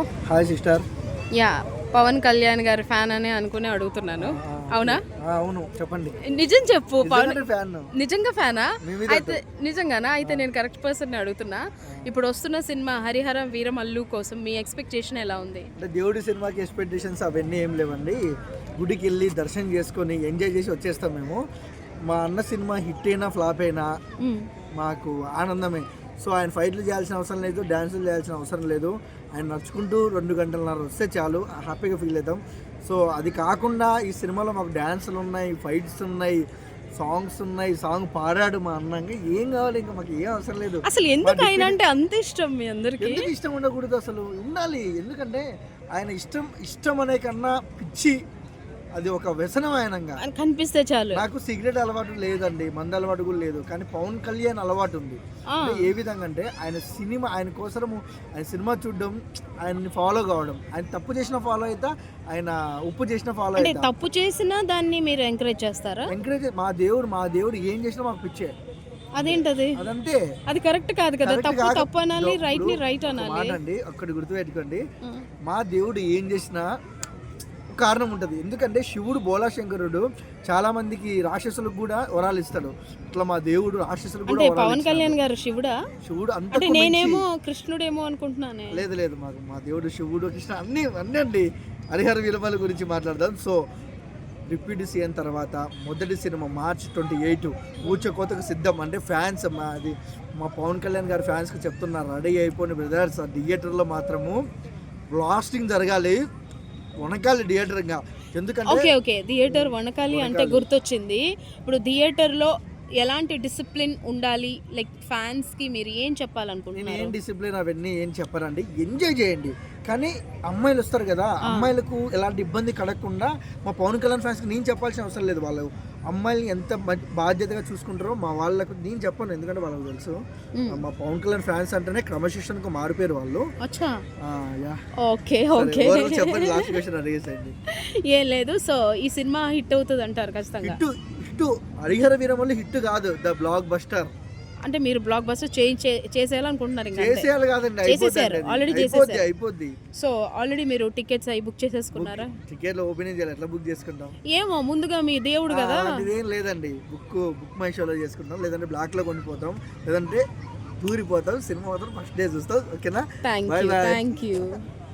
Hi sister. Yeah Pawan Kalyan గారి fan అని అనుకుని అడుగుతున్నాను. అవునా? అవును చెప్పండి. నిజం చెప్పు పవన్. ఫ్యాన్. నిజంగా ఫ్యానా? అయితే నిజంగానా? అయితే నేను కరెక్ట్ పర్సన్ అడుగుతున్నా. ఇప్పుడు వస్తున్న సినిమా హరిహరం వీరమల్లు కోసం మీ ఎక్స్పెక్టేషన్ ఎలా ఉంది? అంటే దేవుడి సినిమాకి ఎక్స్పెక్టేషన్స్ అవన్నీ ఏం లేవండి. గుడికి వెళ్ళి దర్శనం చేసుకొని ఎంజాయ్ చేసి వచ్చేస్తాం మేము. మా అన్న సినిమా హిట్ అయినా ఫ్లాప్ అయినా. మాకు ఆనందమే. సో ఆయన ఫైట్లు చేయాల్సిన అవసరం లేదు డ్యాన్సులు చేయాల్సిన అవసరం లేదు. ఆయన నడుచుకుంటూ రెండు గంటలన్నర వస్తే చాలు హ్యాపీగా ఫీల్ అవుతాం. సో అది కాకుండా ఈ సినిమాలో మాకు డ్యాన్సులు ఉన్నాయి ఫైట్స్ ఉన్నాయి సాంగ్స్ ఉన్నాయి సాంగ్ పాడాడు మా అన్నంగా ఏం కావాలి ఇంకా మాకు ఏం అవసరం లేదు. అసలు ఎందుకు ఆయన అంటే అంత ఇష్టం మీ అందరికి? ఎందుకు ఇష్టం ఉండకూడదు అసలు? ఉండాలి. ఎందుకంటే ఆయన ఇష్టం ఇష్టం అనే కన్నా పిచ్చి అది ఒక వ్యసనం ఆయనంగా కనిపిస్తే చాలు. నాకు సిగరెట్ అలవాటు లేదండి మందు అలవాటు కూడా లేదు. కానీ పవన్ కళ్యాణ్ అలవాటు ఉంది. ఏ విధంగా అంటే ఆయన సినిమా ఆయన కోసము ఆయన సినిమా చూడడం ఆయన్ని ఫాలో కావడం. ఆయన తప్పు చేసిన ఫాలో అవుతా ఆయన ఉప్పు చేసిన ఫాలో అవుతా తప్పు చేసినా దాన్ని మీరు ఎంకరేజ్ చేస్తారా? ఎంకరేజ్ మా దేవుడు మా దేవుడు ఏం చేసినా మాకు పిచ్చే. అదేంటది? అదంతే. అది కరెక్ట్ కాదు కదా. తప్పు. తప్పు అనాలి రైట్ని రైట్ అనాలి. అండి అక్కడి గుర్తుపెట్టుకోండి. ఉం. మా దేవుడు ఏం చేసినా కారణం ఉంటుంది. ఎందుకంటే శివుడు బోలాశంకరుడు చాలా మందికి రాక్షసులకు కూడా వరాలు ఇస్తాడు. ఇట్లా మా దేవుడు రాక్షసులకు కూడా పవన్. కళ్యాణ్ గారు శివుడా? శివుడు అంత అంటే నేనేమో కృష్ణుడేమో అనుకుంటున్నానే. లేదు లేదు. మాకు మా దేవుడు శివుడు కృష్ణ అన్ని అన్నీ అండి. హరిహర విలువల గురించి మాట్లాడదాం. సో డిప్యూటీ సీఎం తర్వాత మొదటి సినిమా మార్చ్ ట్వంటీ ఎయిట్ ఊచకోతకు సిద్ధం. అంటే ఫ్యాన్స్ మా అది మా పవన్ కళ్యాణ్ గారి ఫ్యాన్స్కి చెప్తున్నారు. రెడీ అయిపోయిన బ్రదర్స్ థియేటర్లో మాత్రము బ్లాస్టింగ్ జరగాలి. వనకాలి థియేటర్గా ఎందుకంటే ఓకే ఓకే. థియేటర్ వనకాలి అంటే గుర్తొచ్చింది. ఇప్పుడు థియేటర్లో ఎలాంటి డిసిప్లిన్ ఉండాలి? లైక్ ఫ్యాన్స్కి మీరు ఏం నేను చెప్పాలనుకుంటున్నారు ఏం డిసిప్లిన్ అవన్నీ ఏం చెప్పరండి ఎంజాయ్ చేయండి. కానీ అమ్మాయిలు వస్తారు కదా అమ్మాయిలకు ఎలాంటి ఇబ్బంది కలగకుండా మా పవన్ కళ్యాణ్ ఫ్యాన్స్కి నేను చెప్పాల్సిన అవసరం లేదు వాళ్ళు. అమ్మాయిని ఎంత బాధ్యతగా చూసుకుంటారో మా వాళ్ళకు నేను చెప్పను ఎందుకంటే వాళ్ళకి తెలుసు. మా పవన్ కళ్యాణ్ ఫ్యాన్స్ అంటేనే క్రమశిక్షణకు మారిపోయారు వాళ్ళు. అచ్చా. ఆ, యా. Okay okay. చెప్పండి లాస్ట్ క్వశ్చన్ అడిగేసండి ఏం లేదు సో ఈ సినిమా హిట్ అవుతుంది అంటారు ఖచ్చితంగా. Hit hit Harihara Veeramallu hit కాదు ద బ్లాక్ బస్టర్. అంటే మీరు బ్లాక్ బస్టర్ చేంజ్ చేసేయాలనుకుంటున్నారు. చేసేయాలి కాదండి అయిపోద్ది చేసేసారు, అయిపోద్ది చేసేసారు. అయిపోద్ది. సో ఆల్రెడీ మీరు టికెట్స్ అవి బుక్ చేసేసుకున్నారా? టికెట్లు ఓపెనింగ్ చేయాలి? ఎట్లా బుక్ చేసుకుంటాం? ఏమో ముందుగా మీ దేవుడు కదా. ఏం లేదండి. బుక్ బుక్ మై షోలో చేసుకుంటాం. లేదంటే బ్లాక్లో కొనిపోతాం. లేదంటే టూరిపోతాం సినిమా మాత్రం ఫస్ట్ డే చూస్తాం. ఓకేనా. Thank you